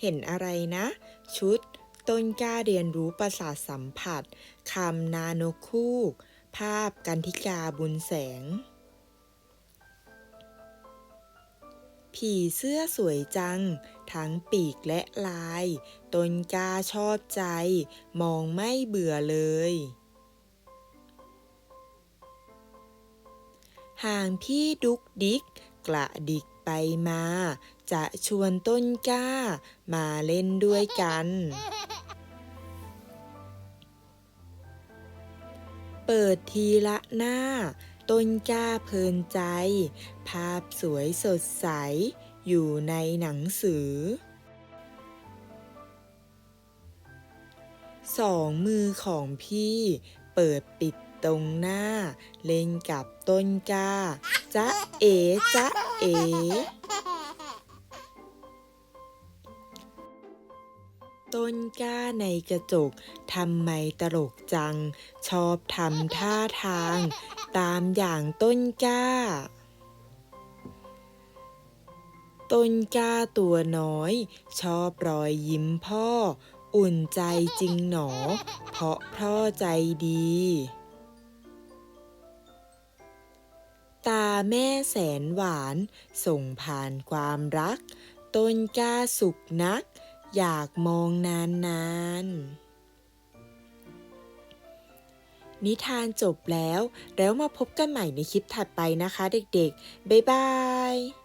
เห็นอะไรนะ ชุด ต้นกล้าเรียนรู้ประสาทสัมผัสคำนาโนคูก ภาพกันทิกาบุญแสง ผีเสื้อสวยจัง ทั้งปีกและลาย ต้นกล้าชอบใจ มองไม่เบื่อเลยห่างพี่ดุกดิก กระดิกไปมา จะชวนต้นกล้า มาเล่นด้วยกัน เปิดทีละหน้า ต้นกล้าเพลินใจ ภาพสวยสดใส อยู่ในหนังสือ สองมือของพี่ เปิดปิดตรงหน้า เล่นกับต้นกล้าจ๊ะเอ๋จ๊ะเอ๋ ต้นกล้าในกระจกทำไมตลกจัง ชอบทำท่าทาง ตามอย่างต้นกล้า ต้นกล้าตัวน้อย ชอบรอยยิ้มพ่อ อุ่นใจจริงหนอ เพราะพ่อใจดี ตาแม่แสนหวาน ส่งผ่านความรัก ต้นกล้าสุขนัก อยากมองนานๆ นิทานจบแล้ว แล้วมาพบกันใหม่ในคลิปถัดไปนะคะเด็กๆ บ๊ายบาย